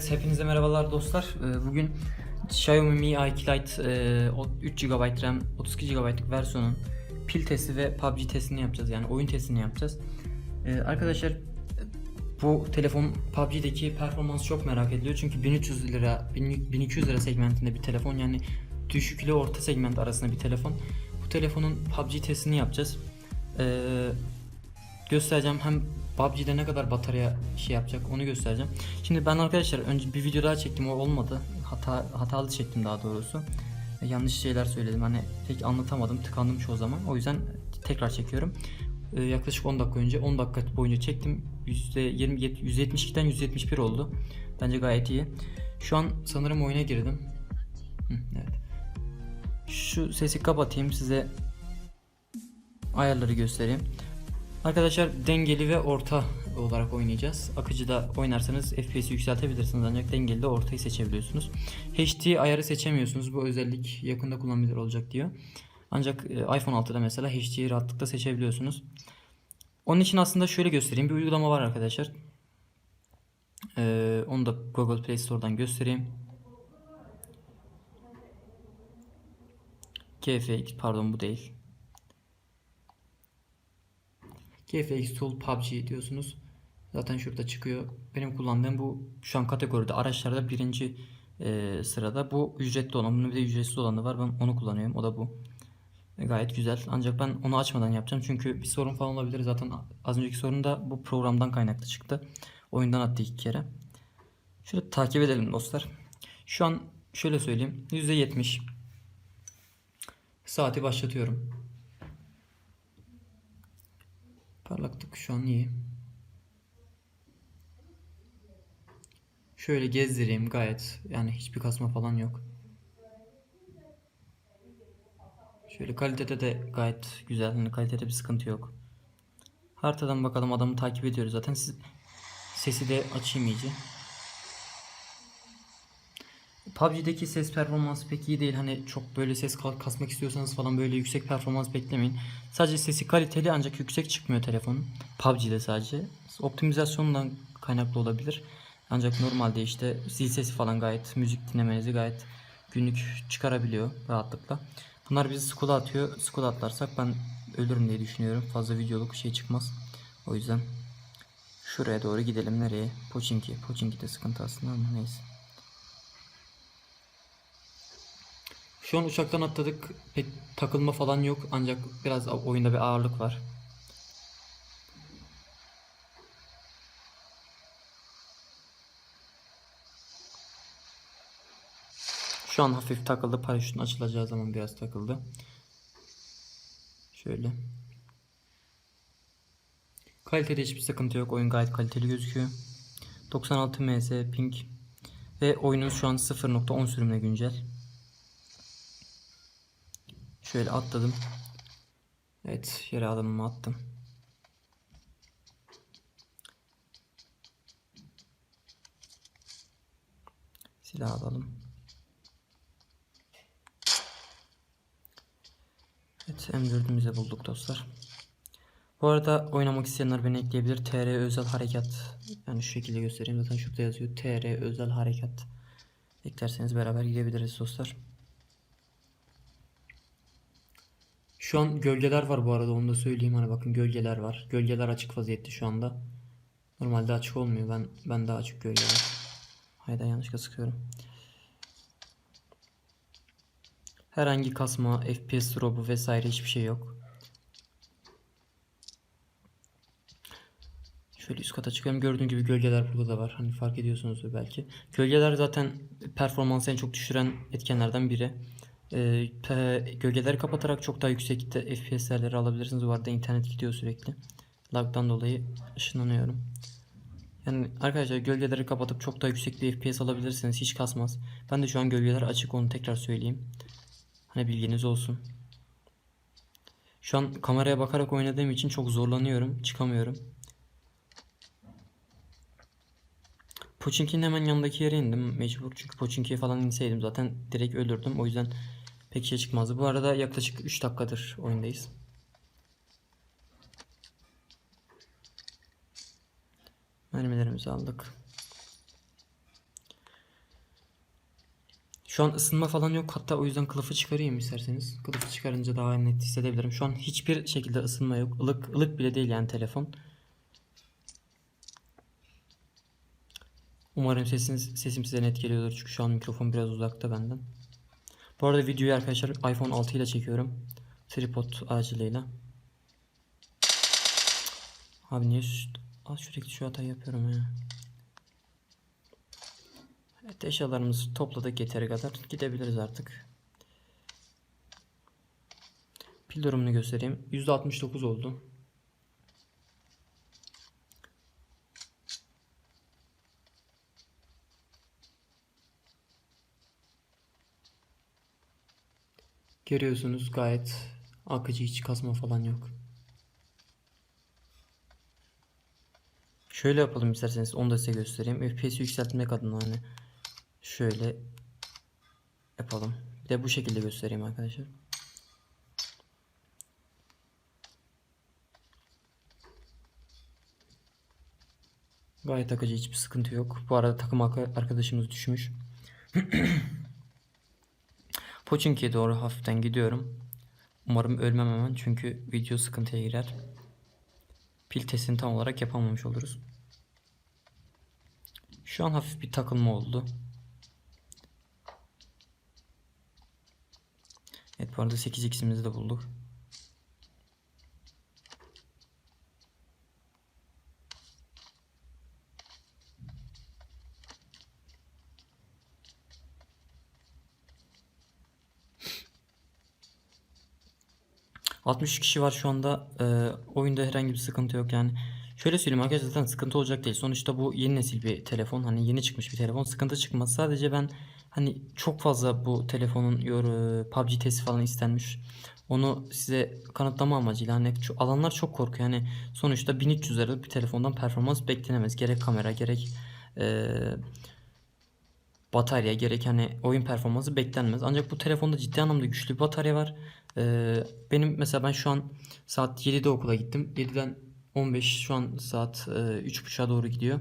Evet hepinize merhabalar dostlar. Ee, Bugün Xiaomi Mi i2 Lite e, o 3 GB RAM 32 GB'lık versiyonun pil testi ve PUBG testini yapacağız. Yani oyun testini yapacağız. Ee, Arkadaşlar bu telefon PUBG'deki performansı çok merak ediliyor. Çünkü 1300 lira 1200 lira segmentinde bir telefon yani düşük ile orta segment arasında bir telefon. Bu telefonun PUBG testini yapacağız. Ee, göstereceğim hem PUBG'de ne kadar batarya şey yapacak onu göstereceğim. Şimdi ben arkadaşlar önce bir video daha çektim o olmadı. Hata hatalı çektim daha doğrusu. E, yanlış şeyler söyledim. Hani pek anlatamadım. Tıkandım çoğu zaman. O yüzden tekrar çekiyorum. E, yaklaşık 10 dakika önce 10 dakika boyunca çektim. %20 172'den 171 oldu. Bence gayet iyi. Şu an sanırım oyuna girdim. Hı, evet. Şu sesi kapatayım size ayarları göstereyim. Arkadaşlar dengeli ve orta olarak oynayacağız. Akıcıda oynarsanız FPS'i yükseltebilirsiniz ancak dengeli de ortayı seçebiliyorsunuz. HD ayarı seçemiyorsunuz. Bu özellik yakında kullanılabilir olacak diyor. Ancak e, iPhone 6'da mesela HD'yi rahatlıkla seçebiliyorsunuz. Onun için aslında şöyle göstereyim. Bir uygulama var arkadaşlar. Ee, onu da Google Play Store'dan göstereyim. KFX pardon bu değil. GFX Tool PUBG diyorsunuz. Zaten şurada çıkıyor. Benim kullandığım bu şu an kategoride araçlarda birinci e, sırada. Bu ücretli olan. Bunun bir de ücretsiz olanı var. Ben onu kullanıyorum. O da bu. E, gayet güzel. Ancak ben onu açmadan yapacağım. Çünkü bir sorun falan olabilir. Zaten az önceki sorun da bu programdan kaynaklı çıktı. Oyundan attı iki kere. Şöyle takip edelim dostlar. Şu an şöyle söyleyeyim. %70 saati başlatıyorum. Parlaklık şu an iyi. Şöyle gezdireyim gayet. Yani hiçbir kasma falan yok. Şöyle kalitede de gayet güzel. Yani kalitede bir sıkıntı yok. Haritadan bakalım adamı takip ediyoruz zaten. Siz sesi de açayım iyice. PUBG'deki ses performansı pek iyi değil. Hani çok böyle ses ka- kasmak istiyorsanız falan böyle yüksek performans beklemeyin. Sadece sesi kaliteli ancak yüksek çıkmıyor telefonun. PUBG'de sadece. Optimizasyondan kaynaklı olabilir. Ancak normalde işte zil sesi falan gayet müzik dinlemenizi gayet günlük çıkarabiliyor rahatlıkla. Bunlar bizi school'a atıyor. School'a atlarsak ben ölürüm diye düşünüyorum. Fazla videoluk şey çıkmaz. O yüzden şuraya doğru gidelim. Nereye? Pochinki. Pochinki de sıkıntı aslında ama neyse. Şu an uçaktan atladık. Pek takılma falan yok. Ancak biraz oyunda bir ağırlık var. Şu an hafif takıldı. Paraşütün açılacağı zaman biraz takıldı. Şöyle. Kalitede hiçbir sıkıntı yok. Oyun gayet kaliteli gözüküyor. 96 ms ping ve oyunun şu an 0.10 sürümle güncel. Şöyle atladım. Evet yere adımımı attım. Silah alalım. Evet M4'ümüzü bulduk dostlar. Bu arada oynamak isteyenler beni ekleyebilir. TR özel harekat. Yani şu şekilde göstereyim. Zaten şurada yazıyor. TR özel harekat. Eklerseniz beraber gidebiliriz dostlar. Şu an gölgeler var bu arada onu da söyleyeyim hani bakın gölgeler var. Gölgeler açık vaziyette şu anda. Normalde açık olmuyor. Ben ben daha açık gölgeler. Hayda yanlışlıkla sıkıyorum. Herhangi kasma, FPS drop'u vesaire hiçbir şey yok. Şöyle üst kata çıkıyorum. Gördüğün gibi gölgeler burada da var. Hani fark ediyorsunuzdur belki. Gölgeler zaten performansı en çok düşüren etkenlerden biri. Pe- gölgeleri kapatarak çok daha yüksekte FPS değerleri alabilirsiniz. Bu arada internet gidiyor sürekli. Lag'dan dolayı ışınlanıyorum. Yani arkadaşlar gölgeleri kapatıp çok daha yüksek bir FPS alabilirsiniz. Hiç kasmaz. Ben de şu an gölgeler açık onu tekrar söyleyeyim. Hani bilginiz olsun. Şu an kameraya bakarak oynadığım için çok zorlanıyorum. Çıkamıyorum. Pochinki'nin hemen yanındaki yere indim mecbur çünkü Pochinki'ye falan inseydim zaten direkt ölürdüm o yüzden pek şey çıkmazdı. Bu arada yaklaşık 3 dakikadır oyundayız. Mermilerimizi aldık. Şu an ısınma falan yok. Hatta o yüzden kılıfı çıkarayım isterseniz. Kılıfı çıkarınca daha net hissedebilirim. Şu an hiçbir şekilde ısınma yok. Ilık, ılık bile değil yani telefon. Umarım sesiniz, sesim size net geliyordur. Çünkü şu an mikrofon biraz uzakta benden. Bu arada videoyu arkadaşlar iPhone 6 ile çekiyorum. Tripod aracılığıyla. Abi niye şu, Aa, sürekli şu hatayı yapıyorum ya. Evet eşyalarımızı topladık yeteri kadar. Gidebiliriz artık. Pil durumunu göstereyim. %69 oldu. Görüyorsunuz gayet akıcı hiç kasma falan yok. Şöyle yapalım isterseniz onu da size göstereyim. FPS'i yükseltmek adına hani şöyle yapalım. Bir de bu şekilde göstereyim arkadaşlar. Gayet akıcı hiçbir sıkıntı yok. Bu arada takım arka- arkadaşımız düşmüş. Pochinki'ye doğru hafiften gidiyorum. Umarım ölmem hemen çünkü video sıkıntıya girer. Pil testini tam olarak yapamamış oluruz. Şu an hafif bir takılma oldu. Evet bu arada 8x'imizi de bulduk. ...60 kişi var şu anda. Ee, oyunda herhangi bir sıkıntı yok yani. Şöyle söyleyeyim arkadaşlar zaten sıkıntı olacak değil. Sonuçta bu yeni nesil bir telefon. Hani yeni çıkmış bir telefon. Sıkıntı çıkmaz. Sadece ben hani çok fazla bu telefonun yor PUBG testi falan istenmiş. Onu size kanıtlama amacıyla hani alanlar çok korkuyor. Yani sonuçta 1300 liralık bir telefondan performans beklenemez. Gerek kamera gerek eee, batarya gerek hani oyun performansı beklenmez. Ancak bu telefonda ciddi anlamda güçlü bir batarya var. Eee, benim mesela ben şu an saat 7'de okula gittim. 7'den 15 şu an saat e, 3.30'a doğru gidiyor.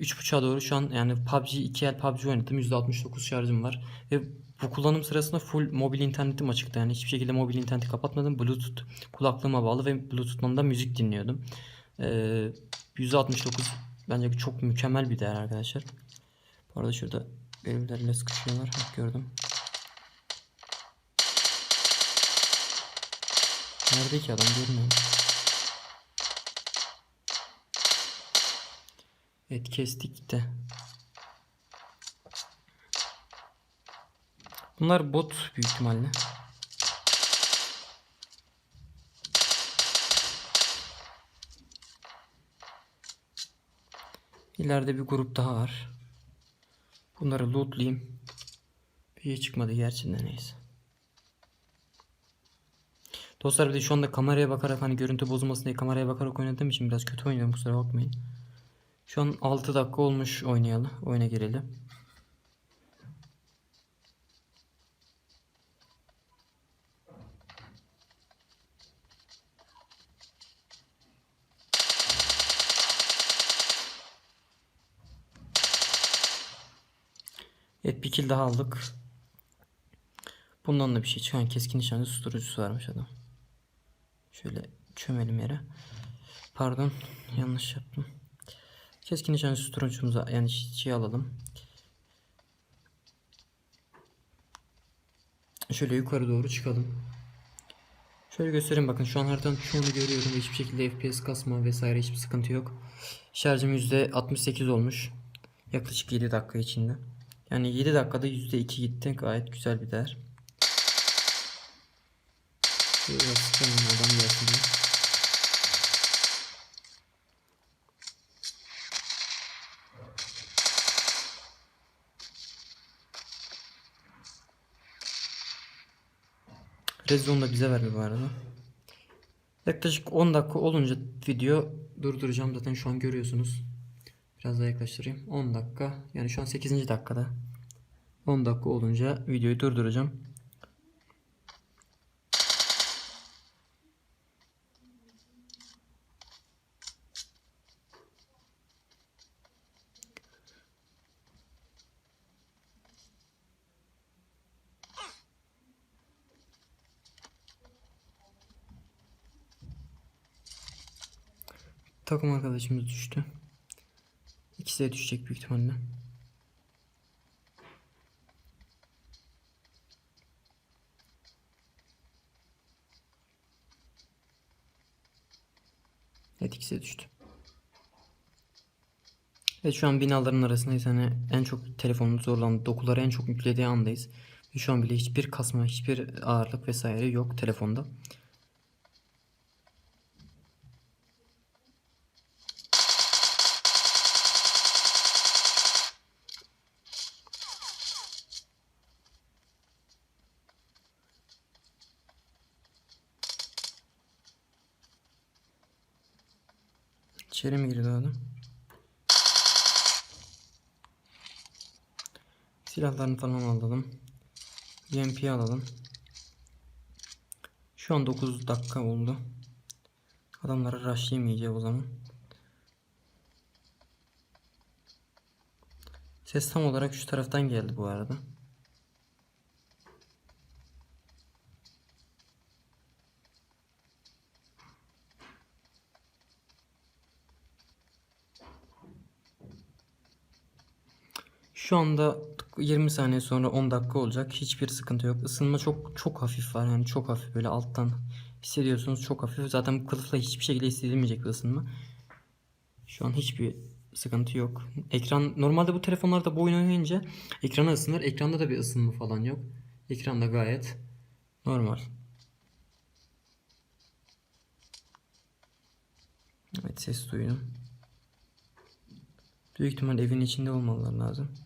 3.30'a doğru şu an yani PUBG 2 el PUBG oynadım. %69 şarjım var. Ve bu kullanım sırasında full mobil internetim açıktı. Yani hiçbir şekilde mobil interneti kapatmadım. Bluetooth kulaklığıma bağlı ve Bluetooth'tan da müzik dinliyordum. Ee, %69 bence çok mükemmel bir değer arkadaşlar. Bu arada şurada görevlerle sıkışıyorlar. Hah, gördüm. Nerede ki adam görmüyorum. Evet kestik de. Bunlar bot büyük ihtimalle. İleride bir grup daha var. Bunları lootlayayım. Bir çıkmadı gerçekten neyse. Dostlar bir de şu anda kameraya bakarak hani görüntü bozulmasın diye kameraya bakarak oynadığım için biraz kötü oynuyorum kusura bakmayın. Şu an 6 dakika olmuş oynayalı. Oyuna girelim. Evet bir kill daha aldık. Bundan da bir şey çıkan keskin nişancı susturucusu varmış adam. Şöyle çömelim yere. Pardon yanlış yaptım. Keskin nişancı susturucumuza yani şey alalım. Şöyle yukarı doğru çıkalım. Şöyle göstereyim bakın şu an haritanın çoğunu görüyorum. Hiçbir şekilde FPS kasma vesaire hiçbir sıkıntı yok. Şarjım %68 olmuş. Yaklaşık 7 dakika içinde. Yani 7 dakikada %2 gitti. Gayet güzel bir değer. Red Zone da bize verdi bu arada. Yaklaşık 10 dakika olunca video durduracağım zaten şu an görüyorsunuz. Biraz daha yaklaştırayım. 10 dakika. Yani şu an 8. dakikada. 10 dakika olunca videoyu durduracağım. Takım arkadaşımız düştü. İkisi de düşecek büyük ihtimalle. Evet ikisi de düştü. Evet şu an binaların arasındayız. Hani en çok telefonumuz zorlandı. Dokuları en çok yüklediği andayız. Şu an bile hiçbir kasma, hiçbir ağırlık vesaire yok telefonda. İçeri mi girdi adam? Silahlarını falan alalım. UMP alalım. Şu an 9 dakika oldu. Adamlara rushlayamayacağız o zaman. Ses tam olarak şu taraftan geldi bu arada. Şu anda 20 saniye sonra 10 dakika olacak. Hiçbir sıkıntı yok. Isınma çok çok hafif var. Yani çok hafif böyle alttan hissediyorsunuz. Çok hafif. Zaten bu kılıfla hiçbir şekilde hissedilmeyecek bir ısınma. Şu an hiçbir sıkıntı yok. Ekran normalde bu telefonlarda bu oyun oynayınca ekrana ısınır. Ekranda da bir ısınma falan yok. Ekranda gayet normal. Evet ses duydum. Büyük ihtimal evin içinde olmalılar lazım.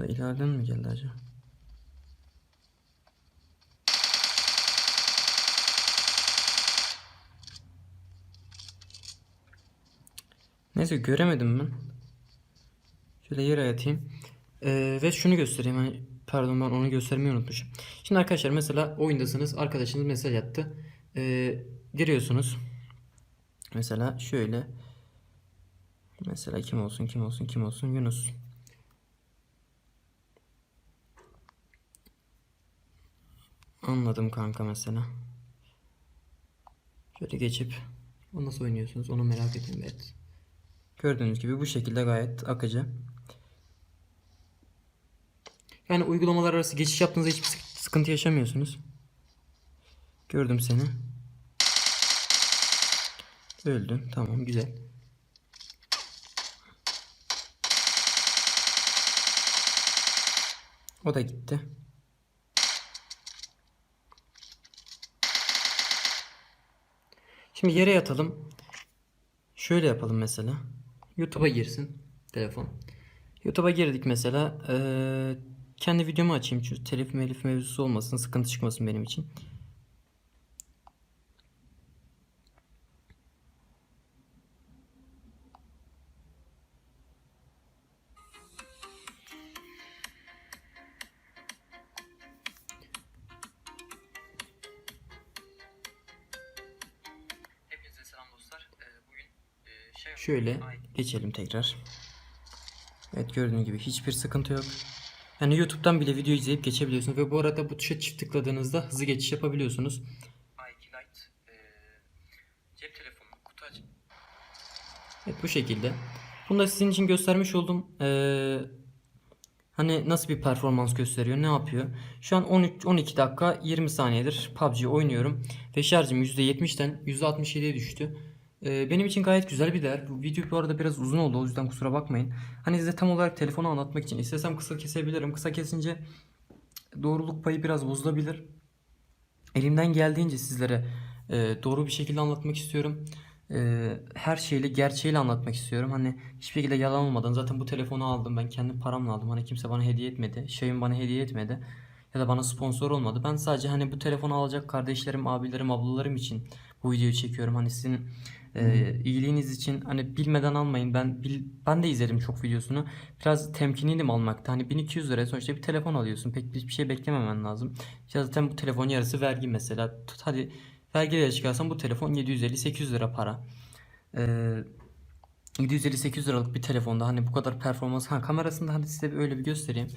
Da ileriden mi geldi acaba? Neyse göremedim ben. Şöyle yere yatayım. Ee, ve şunu göstereyim. Hani, pardon ben onu göstermeyi unutmuşum. Şimdi arkadaşlar mesela oyundasınız. Arkadaşınız mesaj attı. Ee, giriyorsunuz. Mesela şöyle. Mesela kim olsun kim olsun kim olsun Yunus. Anladım kanka mesela. Şöyle geçip o nasıl oynuyorsunuz onu merak ettim evet. Gördüğünüz gibi bu şekilde gayet akıcı. Yani uygulamalar arası geçiş yaptığınızda hiçbir sık- sıkıntı yaşamıyorsunuz. Gördüm seni. Öldün. Tamam güzel. O da gitti. Şimdi yere yatalım. Şöyle yapalım mesela. YouTube'a girsin telefon. YouTube'a girdik mesela. Ee, kendi videomu açayım. Çünkü telif melif mevzusu olmasın. Sıkıntı çıkmasın benim için. Şöyle geçelim tekrar. Evet gördüğünüz gibi hiçbir sıkıntı yok. Yani YouTube'dan bile video izleyip geçebiliyorsunuz ve bu arada bu tuşa çift tıkladığınızda hızlı geçiş yapabiliyorsunuz. i2 Lite cep telefonu kutu aç. Evet bu şekilde. Bunu da sizin için göstermiş oldum. Ee, hani nasıl bir performans gösteriyor, ne yapıyor? Şu an 13 12 dakika 20 saniyedir PUBG oynuyorum ve şarjım %70'den %67'ye düştü. Ee, benim için gayet güzel bir değer. Bu video bu arada biraz uzun oldu o yüzden kusura bakmayın. Hani size tam olarak telefonu anlatmak için istesem kısa kesebilirim. Kısa kesince doğruluk payı biraz bozulabilir. Elimden geldiğince sizlere e, doğru bir şekilde anlatmak istiyorum. E, her şeyle gerçeğiyle anlatmak istiyorum. Hani hiçbir şekilde yalan olmadan zaten bu telefonu aldım ben kendi paramla aldım. Hani kimse bana hediye etmedi. Xiaomi bana hediye etmedi. Ya da bana sponsor olmadı. Ben sadece hani bu telefonu alacak kardeşlerim, abilerim, ablalarım için bu videoyu çekiyorum. Hani sizin e, iyiliğiniz için hani bilmeden almayın. Ben bil, ben de izledim çok videosunu. Biraz temkinliydim almakta. Hani 1200 liraya sonuçta bir telefon alıyorsun. Pek bir şey beklememen lazım. Ya zaten bu telefon yarısı vergi mesela. Tut hadi vergiyle çıkarsan bu telefon 750-800 lira para. Ee, 750-800 liralık bir telefonda hani bu kadar performans. Ha kamerasında hadi size öyle bir göstereyim.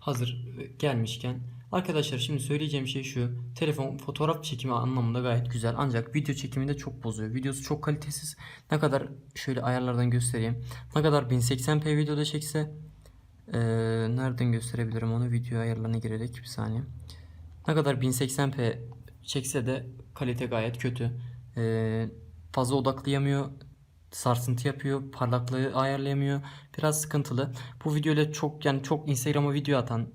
Hazır gelmişken. Arkadaşlar şimdi söyleyeceğim şey şu. Telefon fotoğraf çekimi anlamında gayet güzel. Ancak video çekiminde çok bozuyor. Videosu çok kalitesiz. Ne kadar şöyle ayarlardan göstereyim. Ne kadar 1080p videoda çekse eee, nereden gösterebilirim onu video ayarlarına girerek bir saniye. Ne kadar 1080p çekse de kalite gayet kötü. Eee, fazla odaklayamıyor. Sarsıntı yapıyor. Parlaklığı ayarlayamıyor. Biraz sıkıntılı. Bu videoyla çok yani çok Instagram'a video atan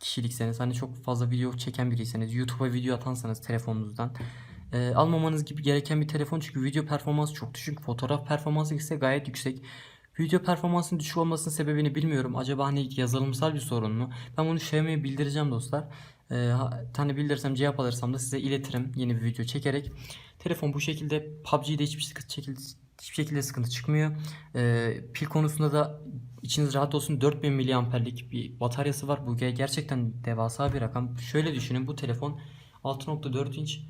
kişilikseniz hani çok fazla video çeken biriyseniz YouTube'a video atansanız telefonunuzdan e, almamanız gibi gereken bir telefon çünkü video performansı çok düşük. Fotoğraf performansı ise gayet yüksek. Video performansının düşük olmasının sebebini bilmiyorum. Acaba hani yazılımsal bir sorun mu? Ben bunu Xiaomi'ye bildireceğim dostlar. Ee, ha- hani bildirirsem cevap alırsam da size iletirim yeni bir video çekerek. Telefon bu şekilde PUBG'de hiçbir şekilde hiçbir şekilde sıkıntı çıkmıyor. Ee, pil konusunda da içiniz rahat olsun 4000 miliamperlik bir bataryası var. Bu ge- gerçekten devasa bir rakam. Şöyle düşünün bu telefon 6.4 inç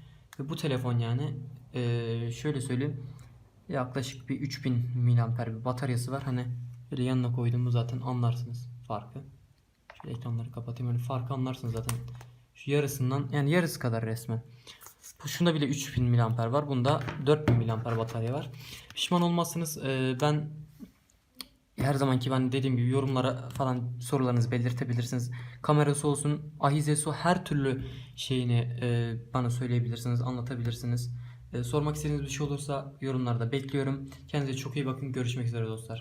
ve bu telefon yani ee, şöyle söyleyeyim yaklaşık bir 3000 miliamper bir bataryası var. Hani böyle yanına koyduğumu zaten anlarsınız farkı. Şöyle ekranları kapatayım. Hani farkı anlarsınız zaten. Şu yarısından yani yarısı kadar resmen. Şunda bile 3000 miliamper var. Bunda 4000 miliamper batarya var. Pişman olmazsınız. Ee, ben her zamanki ben dediğim gibi yorumlara falan sorularınızı belirtebilirsiniz. Kamerası olsun, ahizesi her türlü şeyini e, bana söyleyebilirsiniz, anlatabilirsiniz. E, sormak istediğiniz bir şey olursa yorumlarda bekliyorum. Kendinize çok iyi bakın. Görüşmek üzere dostlar.